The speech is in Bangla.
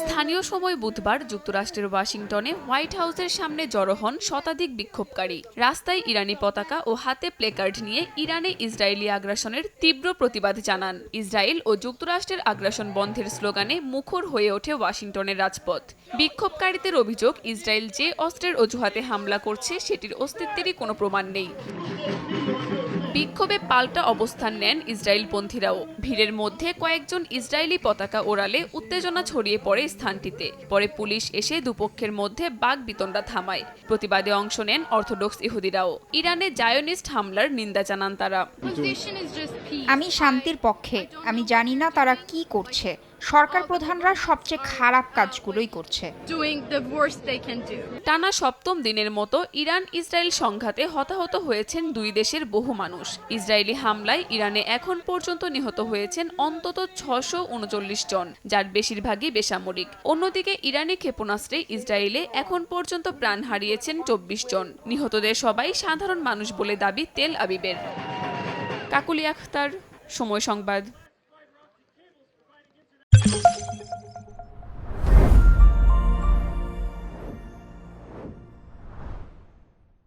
স্থানীয় সময় বুধবার যুক্তরাষ্ট্রের ওয়াশিংটনে হোয়াইট হাউসের সামনে জড়ো হন শতাধিক বিক্ষোভকারী। রাস্তায় ইরানি পতাকা ও হাতে প্লেকার্ড নিয়ে ইরানে ইসরায়েলি আগ্রাসনের তীব্র প্রতিবাদ জানান। ইসরায়েল ও যুক্তরাষ্ট্রের আগ্রাসন বন্ধের স্লোগানে মুখর হয়ে ওঠে ওয়াশিংটনের রাজপথ। বিক্ষোভকারীদের অভিযোগ, ইসরায়েল যে অস্ত্রের অজুহাতে হামলা করছে, সেটির অস্তিত্বেরই কোনো প্রমাণ নেই। বিক্ষোভে পাল্টা অবস্থান নেন ইসরায়েলপন্থীরাও। ভিড়ের মধ্যে কয়েকজন ইসরায়েলি পতাকা ওড়ালে উত্তেজনা ছড়িয়ে পড়ে স্থানটিতে। পরে পুলিশ এসে দুপক্ষের মধ্যে বাঘ বিতণ্ডা থামায়। প্রতিবাদে অংশ নেন অর্থোডক্স ইহুদিরাও। ইরানে জায়োনিস্ট হামলার নিন্দা জানান তারা. আমি শান্তির পক্ষে। আমি জানি না তারা কি করছে। সরকার প্রধানরা সবচেয়ে খারাপ কাজগুলোই করছে। Doing the worst they can do. টানা সপ্তম দিনের মতো ইরান ইসরায়েল সংঘাতে হতাহত হয়েছেন দুই দেশের বহু মানুষ। ইসরায়েলি হামলায় ইরানে এখন পর্যন্ত নিহত হয়েছেন অন্তত ছশো উনচল্লিশ জন যার বেশিরভাগই বেসামরিক। অন্যদিকে ইরানি ক্ষেপণাস্ত্রে ইসরায়েলে এখন পর্যন্ত প্রাণ হারিয়েছেন চব্বিশ জন। নিহতদের সবাই সাধারণ মানুষ বলে দাবি তেল আবিবের। কাকুলি আখতার সময় সংবাদ। you